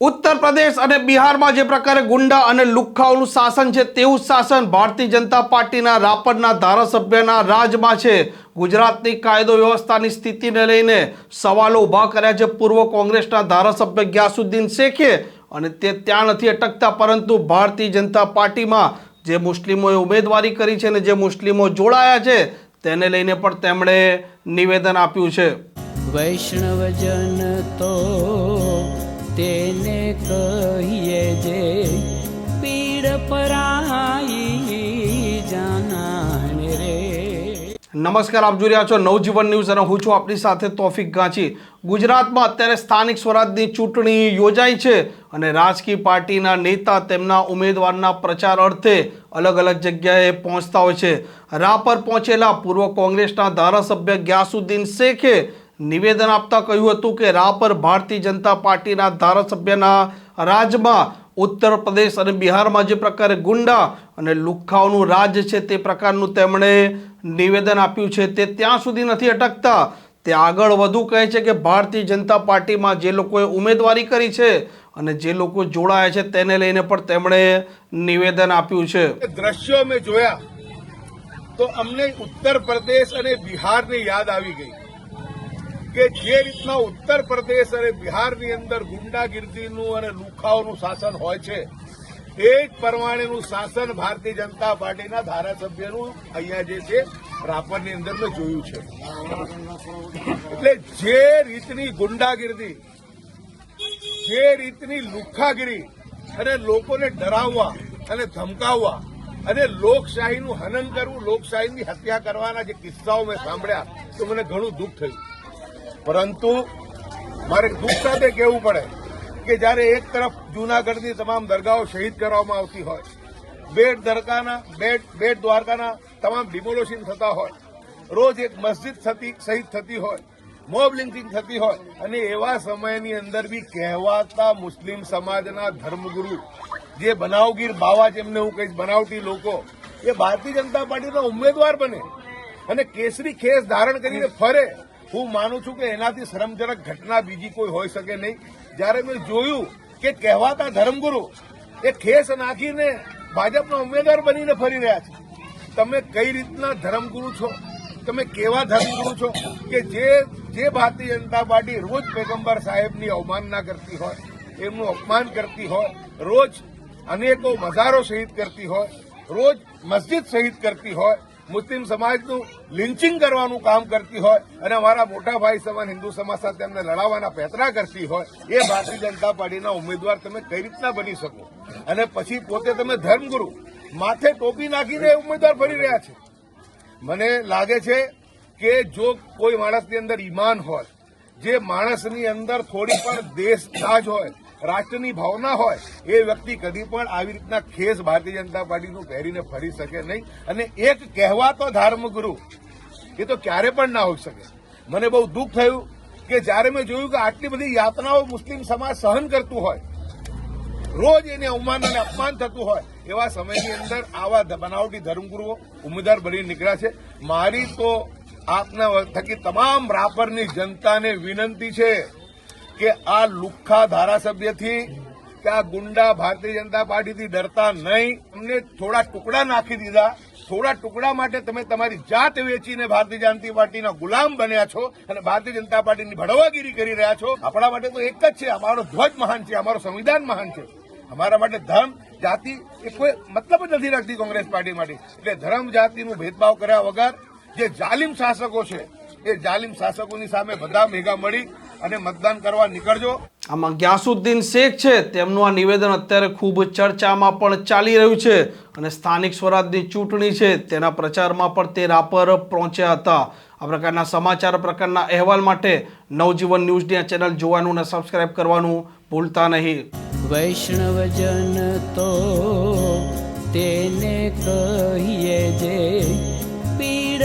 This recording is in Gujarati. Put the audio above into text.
ઉત્તર પ્રદેશ અને બિહારમાં જે પ્રકારે ગુંડા અને લુખ્ખાઓનું શાસન છે, તેવું શાસન ભારતીય જનતા પાર્ટીના રાપરના ધારાસભ્યના રાજમાં છે. ગુજરાતની કાયદો વ્યવસ્થાની સ્થિતિને લઈને સવાલો ઊભા કર્યા છે. પૂર્વ કોંગ્રેસના ધારાસભ્ય ગ્યાસુદ્દીન શેખે અને તે ત્યાં નથી અટકતા, પરંતુ ભારતીય જનતા પાર્ટીમાં જે મુસ્લિમોએ ઉમેદવારી કરી છે અને જે મુસ્લિમો જોડાયા છે, તેને લઈને પણ તેમણે નિવેદન આપ્યું છે. વૈષ્ણવજન તો તેને કહીએ જે પીડ પરાઈ જાનાને રે. નમસ્કાર, આપ જોઈ રહ્યા છો નવજીવન ન્યૂઝ અને હું છું આપની સાથે તોફિક ગાંચી. ગુજરાતમાં અત્યારે સ્થાનિક સ્વરાજની ચૂંટણી યોજાઈ છે અને રાજકીય પાર્ટીના નેતા તેમના ઉમેદવારના પ્રચાર અર્થે અલગ અલગ જગ્યાએ પહોંચતા હોય છે. રાપર પહોંચેલા પૂર્વ કોંગ્રેસના ધારાસભ્ય ગ્યાસુદ્દીન શેખે નિવેદન આપતા કહ્યું હતું કે રાપર ભારતીય જનતા પાર્ટીના ધારાસભ્યના રાજમાં ઉત્તર પ્રદેશ અને બિહારમાં જે પ્રકારે ગુંડા અને લુખ્ખાઓનું રાજ છે તે પ્રકારનું તેમણે નિવેદન આપ્યું છે. તે ત્યાં સુધી નથી અટકતા. તે આગળ વધુ કહે છે કે ભારતીય જનતા પાર્ટીમાં જે લોકોએ ઉમેદવારી કરી છે અને જે લોકો જોડાયા છે તેને લઈને પણ તેમણે નિવેદન આપ્યું છે. દ્રશ્યો અમે જોયા તો અમને ઉત્તર પ્રદેશ અને બિહારની યાદ આવી ગઈ. કે જે રીતના ઉત્તર પ્રદેશ અને બિહારની અંદર ગુંડાગીર્દીનું અને લુખાઓનું શાસન હોય છે, એ જ પ્રમાણેનું શાસન ભારતીય જનતા પાર્ટીના ધારાસભ્યનું અહીંયા જે છે, રાપરની અંદર મેં જોયું છે. એટલે જે રીતની ગુંડાગીર્દી, જે રીતની લુખ્ખાગીરી અને લોકોને ડરાવવા અને ધમકાવવા અને લોકશાહીનું હનન કરવું, લોકશાહીની હત્યા કરવાના જે કિસ્સાઓ મેં સાંભળ્યા, તો મને ઘણું દુઃખ થયું. પરંતુ મારે દુઃખ સાથે કહેવું પડે કે જ્યારે એક તરફ જૂનાગઢની તમામ દરગાહો શહીદ કરવામાં આવતી હોય, બેટ દરકાના બેટ બેટ દ્વારકાના તમામ ડિમોલોશન થતા હોય, રોજ એક મસ્જિદ થતી, શહીદ થતી હોય મોબ લિંકિંગ થતી હોય અને એવા સમયની અંદર બી કહેવાતા મુસ્લિમ સમાજના ધર્મગુરુ જે બનાવગીર બાવા જેમને હું કહીશ, બનાવટી લોકો, એ ભારતીય જનતા પાર્ટીના ઉમેદવાર બને અને કેસરી ખેસ ધારણ કરીને ફરે હું માનું છું કે એનાથી શરમજનક ઘટના બીજી કોઈ હોઈ શકે નહીં. જ્યારે મેં જોયું કે કહેવાતા ધર્મગુરુ એ ખેસ નાખીને ભાજપના ઉમેદવાર બનીને ફરી રહ્યા છે. તમે કઈ રીતના ધર્મગુરુ છો? તમે કેવા ધર્મગુરુ છો? કે જે જે ભારતીય જનતા પાર્ટી રોજ પેગંબર સાહેબની અવમાનના કરતી હોય, એમનું અપમાન કરતી હોય, રોજ અનેકો મજારો શહીદ કરતી હોય, રોજ મસ્જિદ શહીદ કરતી હોય મુસ્લિમ સમાજનું લિન્ચિંગ કરવાનું કામ કરતી હોય અને અમારા મોટા ભાઈ સમાન હિન્દુ સમાજ સાથે એમને લડાવવાના પેતરા કરતી હોય, એ ભારતીય જનતા પાર્ટીના ઉમેદવાર તમે કઈ રીતના બની શકો? અને પછી પોતે તમે ધર્મગુરુ, માથે ટોપી નાખીને ઉમેદવાર ફરી રહ્યા છે. મને લાગે છે કે જો કોઈ માણસની અંદર ઈમાન હોય, જે માણસની અંદર થોડી પણ દેશ દાજ હોય રાષ્ટ્રની ભાવના હોય, એ વ્યક્તિ કદી પણ આવી રીતના ખેસ ભારતીય જનતા પાર્ટીનું પહેરીને ફરી શકે નહીં. અને એક કહેવાતો ધર્મગુરુ, એ તો ક્યારે પણ ના હોઈ શકે. મને બહુ દુઃખ થયું કે જ્યારે મેં જોયું કે આટલી બધી યાતનાઓ મુસ્લિમ સમાજ સહન કરતું હોય, રોજ એને અવમાન અને અપમાન થતું હોય, એવા સમયની અંદર આવા બનાવટી ધર્મગુરુઓ ઉમેદવાર બની નીકળ્યા છે. મારી તો આપના થકી તમામ રાપરની જનતાને વિનંતી છે. કે આ લુખ્ખા ધારાસભ્યથી કે આ ગુંડા ભારતીય જનતા પાર્ટીથી ડરતા નહીં. અમને થોડા ટુકડા નાખી દીધા. થોડા ટુકડા માટે તમે તમારી જાત વેચીને ભારતીય જનતા પાર્ટીના ગુલામ બન્યા છો અને ભારતીય જનતા પાર્ટીની ભડવાગીરી કરી રહ્યા છો. આપણા માટે તો એક જ છે. અમારો ધ્વજ મહાન છે. અમારું સંવિધાન મહાન છે. અમારા માટે ધર્મ, જાતિ એ કોઈ મતલબ જ નથી રાખતી કોંગ્રેસ પાર્ટી માટે. એટલે ધર્મ, જાતિનું ભેદભાવ કર્યા વગર જે જાલિમ શાસકો છે, એ જાલિમ શાસકોની સામે બધા ભેગા મળી અને મતદાન કરવા નીકળજો. આમાં ગ્યાસુદ્દીન શેખ છે. તેમનું આ નિવેદન અત્યારે ખૂબ ચર્ચામાં પણ ચાલી રહ્યું છે અને સ્થાનિક સ્વરાજની ચૂંટણી છે. તેના પ્રચારમાં પણ તે રાપર પહોંચ્યા હતા. આ પ્રકારના સમાચાર પ્રકારના અહેવાલ માટે નવજીવન ન્યૂઝની આ ચેનલ જોવાનું અને સબસ્ક્રાઇબ કરવાનું ભૂલતા નહીં. વૈષ્ણવજન તો તેને કહીએ જે પીડ